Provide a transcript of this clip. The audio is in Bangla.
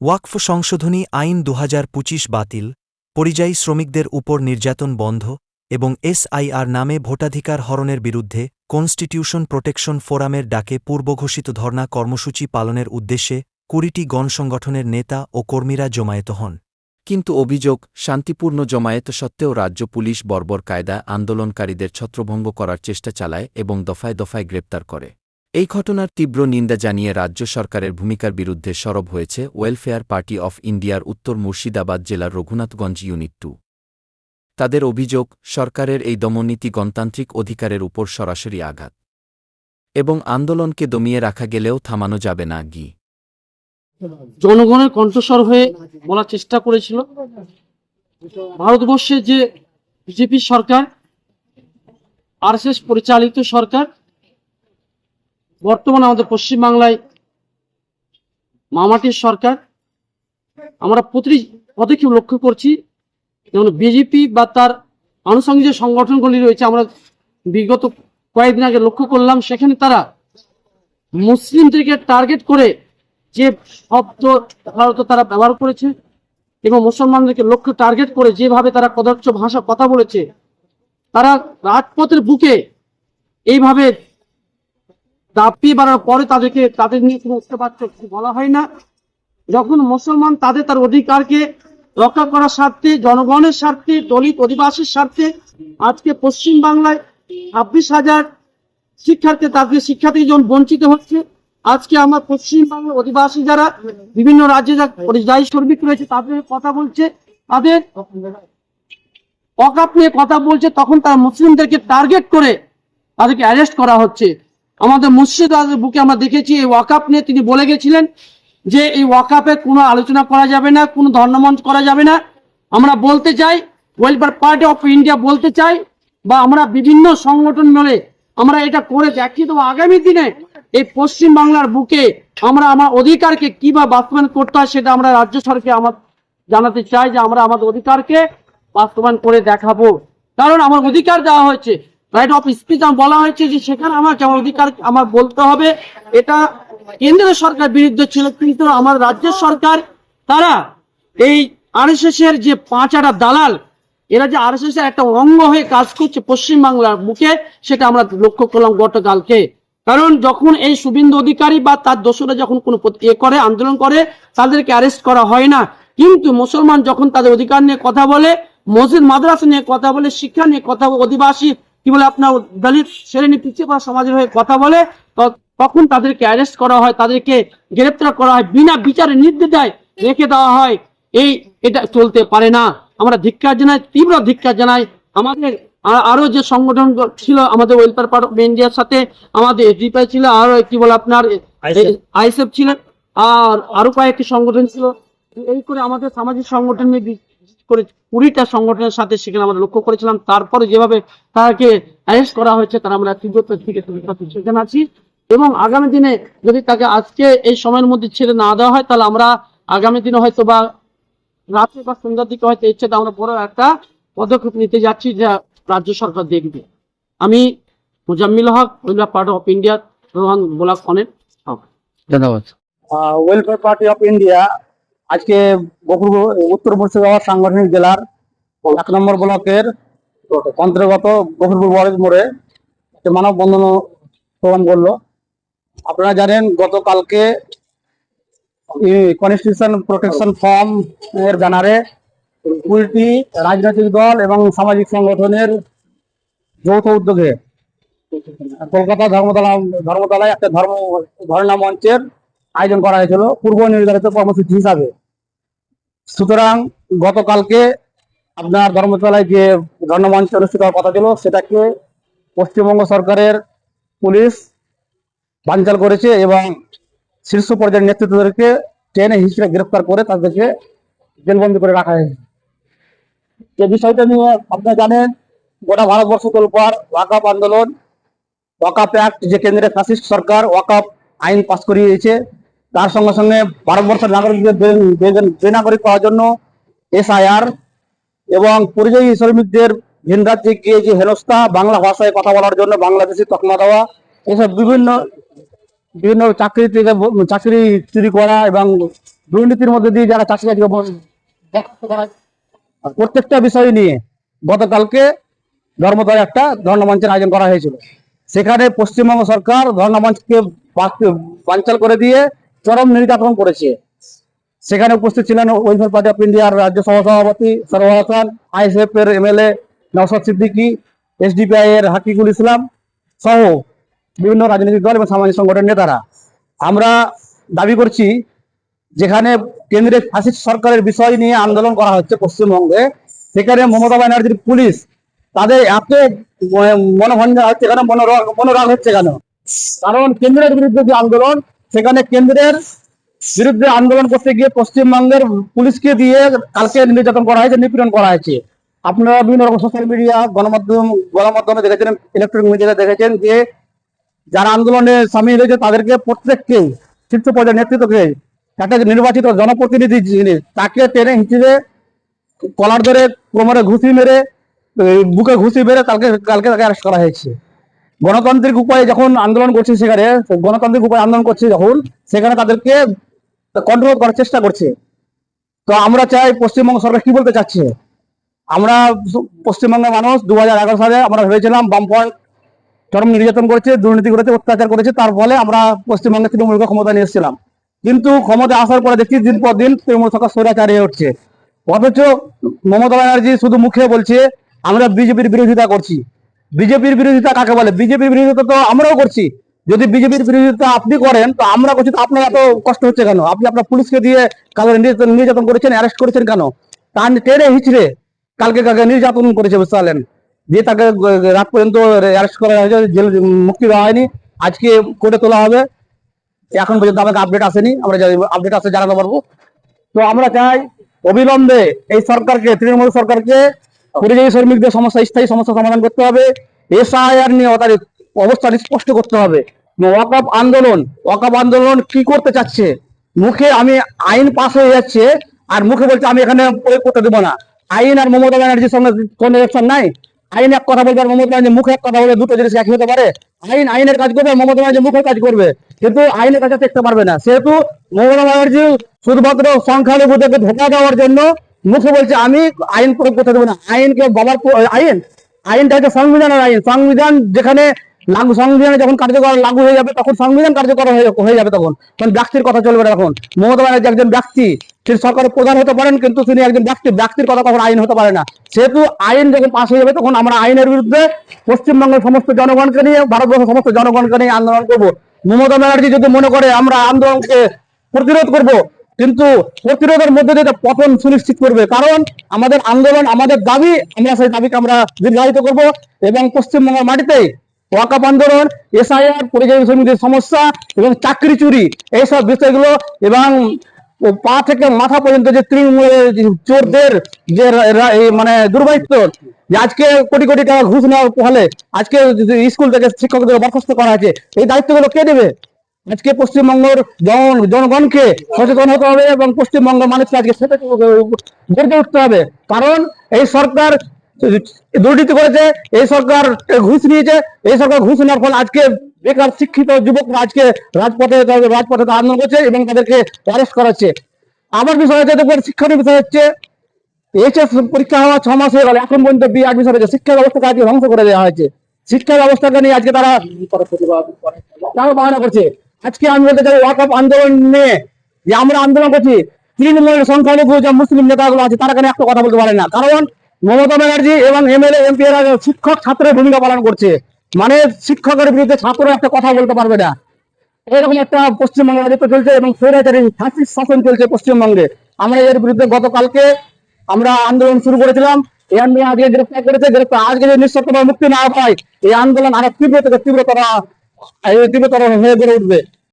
ওয়াকফ সংশোধনী আইন দু হাজার পঁচিশ বাতিল, পরিযায়ী শ্রমিকদের উপর নির্যাতন বন্ধ এবং এসআইআর নামে ভোটাধিকার হরণের বিরুদ্ধে কনস্টিটিউশন প্রোটেকশন ফোরামের ডাকে পূর্বঘোষিত ধর্ণা কর্মসূচি পালনের উদ্দেশ্যে কুড়িটি গণসংগঠনের নেতা ও কর্মীরা জমায়েত হন। কিন্তু অভিযোগ, শান্তিপূর্ণ জমায়েত সত্ত্বেও রাজ্য পুলিশ বর্বর কায়দা আন্দোলনকারীদের ছত্রভঙ্গ করার চেষ্টা চালায় এবং দফায় দফায় গ্রেপ্তার করে। এই ঘটনার তীব্র নিন্দা জানিয়ে রাজ্য সরকারের ভূমিকার বিরুদ্ধে সরব হয়েছে ওয়েলফেয়ার পার্টি অফ ইন্ডিয়ার উত্তর মুর্শিদাবাদ জেলার রঘুনাথগঞ্জ ইউনিট টু। তাদের অভিযোগ, সরকারের এই দমননীতি গণতান্ত্রিক অধিকারের উপর সরাসরি আঘাত। এবং আন্দোলনকে দমিয়ে রাখা গেলেও থামানো যাবে না, গি। জনগণের কণ্ঠস্বর হয়ে বলার চেষ্টা করেছিল। ভারতবর্ষে যে বিজেপি সরকার আরএসএস পরিচালিত সরকার বর্তমানে আমাদের পশ্চিমবাংলায় মামাটির সরকার। আমরা প্রতিটি পদক্ষেপ লক্ষ্য করছি। যেমন বিজেপি বা তার আনুষঙ্গিক যে সংগঠনগুলি রয়েছে, আমরা বিগত কয়েকদিন আগে লক্ষ্য করলাম, সেখানে তারা মুসলিমদেরকে টার্গেট করে যে শব্দ ভারত তারা ব্যবহার করেছে এবং মুসলমানদেরকে লক্ষ্য টার্গেট করে যেভাবে তারা কদর্য ভাষা কথা বলেছে, তারা রাজপথের বুকে এইভাবে দাপিয়ে বাড়ার পরে তাদেরকে, তাদের নিয়ে কোনো উচ্চবাচ্য কিছু বলা হয় না। যখন মুসলমান তাদের তার অধিকারকে রক্ষা করার স্বার্থে, জনগণের স্বার্থে, দলিত অধিবাসীর স্বার্থে, আজকে পশ্চিম বাংলায় ছাব্বিশ হাজার শিক্ষার্থী তাদের শিক্ষা থেকে যখন বঞ্চিত হচ্ছে, আজকে আমার পশ্চিমবঙ্গের অধিবাসী যারা, বিভিন্ন রাজ্যে যা পরিযায়ী শ্রমিক রয়েছে, তাদের কথা বলছে, তাদের অকাপ নিয়ে কথা বলছে, তখন তারা মুসলিমদেরকে টার্গেট করে তাদেরকে অ্যারেস্ট করা হচ্ছে। আমাদের মুর্শিদাবাদের বুকে আমরা দেখেছি, এই ওয়াকাপ নিয়ে তিনি বলে গেছিলেন যে এই ওয়াকাপে কোনো আলোচনা করা যাবে না, কোনো ধর্মমঞ্চ করা যাবে না। আমরা বলতে চাই, ওয়েলফেয়ার পার্টি অফ ইন্ডিয়া বলতে চাই, বা আমরা বিভিন্ন সংগঠন মিলে আমরা এটা করে দেখিয়ে দেবো আগামী দিনে এই পশ্চিম বাংলার বুকে আমরা আমার অধিকারকে কীভাবে বাস্তবায়ন করতে হয় সেটা আমরা রাজ্য সরকারকে আমার জানাতে চাই যে আমরা আমাদের অধিকারকে বাস্তবায়ন করে দেখাবো। কারণ আমার অধিকার দেওয়া হয়েছে। রাইট অফ স্পিচ বলা হয়েছে যে সেখানে আমার অধিকার আমার বলতে হবে, এটা কেন্দ্রীয় সরকার বিরুদ্ধে ছিল, কিন্তু আমার রাজ্য সরকার, তারা এই আরএসএস এর যে পাঁচাটা দালাল, এরা যে আরএসএস এর একটা অঙ্গ হয়ে কাজ করছে পশ্চিম বাংলার বুকে, সেটা আমরা লক্ষ্য করলাম গতকালকে। কারণ যখন এই শুভেন্দু অধিকারী বা তার দোষরা যখন কোনো এ করে, আন্দোলন করে, তাদেরকে অ্যারেস্ট করা হয় না। কিন্তু মুসলমান যখন তাদের অধিকার নিয়ে কথা বলে, মসজিদ, মাদ্রাসা নিয়ে কথা বলে, শিক্ষা নিয়ে কথা অধিবাসী কি বলে আপনার দলিত শ্রেণি পিছিয়ে পড়া সমাজের হয়ে কথা বলে তখন তাদেরকে অ্যারেস্ট করা হয় তাদেরকে গ্রেপ্তার করা হয় বিনা বিচারে নির্দেশায় রেখে দেওয়া হয়। এই এটা চলতে পারে না। আমরা ধিক্ষার জানাই তীব্র ধিক্কার জানাই। আমাদের আরও যে সংগঠন ছিল আমাদের ওয়েলফেয়ার পার্ট অফ ইন্ডিয়ার সাথে আমাদের এসডিপিআই ছিল আরও কি বলে আপনার আইএসএফ ছিলেন আর আরও কয়েকটি সংগঠন ছিল। এই করে আমাদের সামাজিক সংগঠন নিয়ে বিশেষ করে কুড়িটা সংগঠনের সাথে সেখানে আমরা লক্ষ্য করেছিলাম। তারপরে যেভাবে তাকে অ্যারেস্ট করা হয়েছে তারা আমরা তীব্র থেকে সেখানে আছি। এবং আগামী দিনে যদি তাকে আজকে এই সময়ের মধ্যে ছেড়ে না দেওয়া হয় তাহলে আমরা আগামী দিনে হয়তো বা রাত্রে বা সন্ধ্যার দিকে হয়তো ইচ্ছে আমরা বড় একটা পদক্ষেপ নিতে যাচ্ছি যা রাজ্য সরকার দেখবে। আমি Mujammil Haque part of India Rohan block অনেক হক ধন্যবাদ। ওয়েলফেয়ার পার্টি অফ ইন্ডিয়া আজকে বকুল উত্তর মুর্শিদাবাদ সাংগঠনিক জেলার এক নম্বর ব্লকের অন্তর্গত বকুলপুর বরেজ মোড়ে মানববন্ধন প্রদান করল। আপনারা জানেন, গতকালকে কনস্টিটিউশন প্রোটেকশন ফর্ম এর ব্যানারে কুড়িটি রাজনৈতিক দল এবং সামাজিক সংগঠনের যৌথ উদ্যোগে কলকাতা ধর্মতলা, ধর্মতলায় একটা ধর্ম, ধর্ণা মঞ্চের আয়োজন করা হয়েছিল পূর্ব নির্ধারিত কর্মসূচি হিসাবে। সুতরাং গতকালকে আপনার ধর্মতলায় যে ধর্ণমঞ্চ অনুষ্ঠিত হওয়ার কথা ছিল, সেটাকে পশ্চিমবঙ্গ সরকারের পুলিশ বানচাল করেছে এবং শীর্ষ পর্যায়ের নেতৃত্বদেরকে ট্রেনে হিসেবে গ্রেফতার করে তাদেরকে জেলবন্দি করে রাখা হয়েছে। যে বিষয়টা নিয়ে আপনারা জানেন, গোটা ভারতবর্ষ তোলপার ওয়াকাপ আন্দোলন ওয়াকাপ অ্যাক্ট যে কেন্দ্রের ফ্যাসিস্ট সরকার ওয়াকাপ আইন পাস করিয়েছে তার সঙ্গে সঙ্গে ভারতবর্ষের নাগরিকদের বেনাগরিক পাওয়ার জন্য এসআইআর এবং পরিযায়ী শ্রমিকদের ভিন রাজ্যে গিয়ে যে হেনস্থা, বাংলা ভাষায় কথা বলার জন্য বাংলাদেশি তকমা দেওয়া, এসব বিভিন্ন বিভিন্ন চাকরি থেকে চাকরি চুরি করা এবং দুর্নীতির মধ্যে দিয়ে যারা চাকরি প্রত্যেকটা বিষয় নিয়ে গতকালকে ধর্মতলায় একটা ধর্ণমঞ্চের আয়োজন করা হয়েছিল। সেখানে পশ্চিমবঙ্গ সরকার ধর্ণমঞ্চকে বানচাল করে দিয়ে চরম নির্যাতন করেছে। সেখানে উপস্থিত ছিলেন ওয়েলফেয়ার পার্টি অফ ইন্ডিয়ার রাজ্য সহসভাপতি সরোয়ার হাসান, আইএসএফ এর এমএলএ নওশাদ সিদ্দিকী, এসডিপিআই এর হাকিকুল ইসলাম সহ বিভিন্ন রাজনৈতিক দল এবং সামাজিক সংগঠনের নেতারা। আমরা দাবি করছি, যেখানে কেন্দ্রের ফাসিস্ট সরকারের বিষয় নিয়ে আন্দোলন করা হচ্ছে পশ্চিমবঙ্গে, সেখানে মমতা ব্যানার্জির পুলিশ, তাদের এত ম- মনোভঞ্জা হচ্ছে কেন? মনোরাগ হচ্ছে কেন? কারণ কেন্দ্রের বিরুদ্ধে যে আন্দোলন সেখানে কেন্দ্রের বিরুদ্ধে আন্দোলন করতে গিয়ে পশ্চিমবঙ্গের পুলিশকে দিয়ে কালকে নির্যাতন করা হয়েছে, নিপীড়ন করা হয়েছে। আপনারা বিভিন্ন রকম সোশ্যাল মিডিয়া গণমাধ্যম, গণমাধ্যমে দেখেছেন ইলেকট্রনিক মিডিয়াতে দেখেছেন যে যারা আন্দোলনে সামিল হয়েছে তাদেরকে প্রত্যেককে শীর্ষ পর্যায়ের নেতৃত্বকে একটা নির্বাচিত জনপ্রতিনিধি যিনি, তাকে টেনে হিঁচড়ে কলার ধরে কোমরে ঘুষি মেরে বুকে ঘুষি মেরে কালকে কালকে তাকে অ্যারেস্ট করা হয়েছে। গণতান্ত্রিক উপায়ে যখন আন্দোলন করছে সেখানে, গণতান্ত্রিক উপায়ে আন্দোলন করছে যখন, সেখানে তাদেরকে কন্ট্রোল করার চেষ্টা করছে। তো আমরা চাই পশ্চিমবঙ্গ সরকার কি বলতে চাচ্ছে? আমরা পশ্চিমবঙ্গের মানুষ দু হাজার এগারো সালে আমরা ভেবেছিলাম বামফ্রন্ট চরম নির্যাতন করেছে, দুর্নীতি করেছে, অত্যাচার করেছে, তার ফলে আমরা পশ্চিমবঙ্গে তৃণমূলকে ক্ষমতা নিয়ে এসেছিলাম। কিন্তু ক্ষমতা আসার পরে দেখছি দিন পর দিন তৃণমূল সরকার স্বৈরাচার হয়ে উঠছে। অথচ মমতা ব্যানার্জি শুধু মুখে বলছে, আমরা বিজেপির বিরোধিতা করছি। বিজেপির বিরোধিতা কাকে বলে? বিজেপির বিরোধিতা তো আমরাও করছি। যদি বিজেপির বিরোধিতা আপনি করেন, তো আমরা করছি, তো আপনার এত কষ্ট হচ্ছে কেন? আপনি আপনার পুলিশকে দিয়ে কালকে নির্যাতন করেছেন অ্যারেস্ট করেছেন কেন? তার টেরে হিচড়ে কালকে কালকে নির্যাতন করেছে বুঝতে পারলেন? দিয়ে তাকে রাত পর্যন্ত অ্যারেস্ট করা হয়েছে, জেল, মুক্তি দেওয়া হয়নি, আজকে কোর্টে তোলা হবে। এখন পর্যন্ত আমাকে আপডেট আসেনি, আমরা আপডেট আসে জানাতে পারব। তো আমরা চাই অবিলম্বে এই সরকারকে, তৃণমূল সরকারকে পরিযায়ী শ্রমিকদের সমস্যা, স্থায়ী সমস্যা সমাধান করতে হবে। এসআইআর নিয়ে তার অবস্থান স্পষ্ট করতে হবে। ওয়াকআপ আন্দোলন ওয়াকআপ আন্দোলন কি করতে চাচ্ছে? মুখে আমি আইন পাস হয়ে যাচ্ছে, আর মুখে বলছে আমি এখানে প্রয়োগ করতে দেবো না। আইন আর মমতা ব্যানার্জির সঙ্গে কোন রিলেশন নাই। আইন এক কথা বলবে আর মমতা ব্যানার্জি মুখে এক কথা বলবে, দুটো জিনিস একই হতে পারে। আইন, আইনের কাজ করবে মমতা ব্যানার্জি মুখের কাজ করবে। কিন্তু আইনের কাছে দেখতে পারবে না। সেহেতু মমতা ব্যানার্জি শুধুমাত্র সংখ্যালঘুদেরকে ধোকা দেওয়ার জন্য মুখে বলছে, আমি আইন প্রয়োগ করতে দেবো না। আইনকে বাবার আইন? আইনটা হচ্ছে সংবিধানের আইন। সংবিধান যেখানে লাগু সংবিধানে যখন কার্যকর লাগু হয়ে যাবে, তখন সংবিধান কার্যকর হয়ে যাবে তখন। তখন ব্যক্তির কথা চলবে না তখন। মমতা ব্যানার্জি একজন ব্যক্তি, তিনি সরকারের প্রধান হতে পারেন, কিন্তু তিনি একজন ব্যক্তি। ব্যক্তির কথা কখন আইন হতে পারে না। সেহেতু আইন যখন পাশ হয়ে যাবে, তখন আমরা আইনের বিরুদ্ধে পশ্চিমবঙ্গের সমস্ত জনগণকে নিয়ে, ভারতবর্ষের সমস্ত জনগণকে নিয়ে আন্দোলন করব। মমতা ব্যানার্জি যদি মনে করে আমরা আন্দোলনকে প্রতিরোধ করব কিন্তু প্রতিরোধের মধ্যে দিয়ে পতন সুনিশ্চিত করবে। কারণ আমাদের আন্দোলন, আমাদের দাবি, আমরা সেই দাবিকে আমরা দীর্ঘায়িত করব এবং পশ্চিমবঙ্গের মাটিতে ওয়াকাপ আন্দোলন, এসআইআর, পরিযায়ী শ্রমিকদের সমস্যা এবং চাকরি চুরি, এইসব বিষয়গুলো এবং পা থেকে মাথা পর্যন্ত যে তৃণমূলের চোরদের যে মানে দুর্বৃত্ত যে আজকে কোটি কোটি টাকা ঘুষ নেওয়ার ফলে আজকে স্কুল থেকে শিক্ষকদের বরখাস্ত করা হয়েছে, এই দায়িত্বগুলো কে দেবে? আজকে পশ্চিমবঙ্গের জন জনগণকে সচেতন হতে হবে এবং পশ্চিমবঙ্গ মানুষকে আজকে সেটা গড়ে উঠতে হবে। কারণ এই সরকার দুর্নীতি করেছে এই সরকার ঘুষ নিয়েছে এই সরকার ঘুষ নেওয়ার ফলে আজকে বেকার শিক্ষিত যুবকরা আজকে রাজপথে রাজপথে আন্দোলন করছে এবং তাদেরকে অ্যারেস্ট করাচ্ছে। আমার বিষয় হচ্ছে শিক্ষণীয় বিষয় হচ্ছে এইচএস পরীক্ষা হওয়া ছ মাস হয়ে গেল এখন পর্যন্ত বি অ্যাডমিশন হয়েছে শিক্ষা ব্যবস্থাকে আজকে ধ্বংস করে দেওয়া হয়েছে। শিক্ষা ব্যবস্থাকে নিয়ে আজকে তারা বাহানা করছে। আজকে আমি বলতে চাই ওয়াকআপ আন্দোলন নিয়ে যে আমরা আন্দোলন করছি, তৃণমূলের সংখ্যালঘু যে মুসলিম নেতাগুলো আছে, তারা কেন একটা কথা বলতে পারে না? কারণ মমতা ব্যানার্জি এবং এমএলএ এমপি এরা শিক্ষক ছাত্রের ভূমিকা পালন করছে। মানে শিক্ষকের বিরুদ্ধে ছাত্র একটা কথা বলতে পারবে না। এরকম একটা পশ্চিমবঙ্গে রাজত্ব চলছে এবং স্বৈরাচারী ফাঁসির শাসন চলছে পশ্চিমবঙ্গে। আমরা এর বিরুদ্ধে গতকালকে আমরা আন্দোলন শুরু করেছিলাম। এই আন্দোলন আজকে গ্রেফতার করেছে। গ্রেফতার আজকে যদি নিঃশর্ত মুক্তি না পায় এই আন্দোলন আরও তীব্র থেকে তীব্রতর তীব্রতর হয়ে গড়ে উঠবে।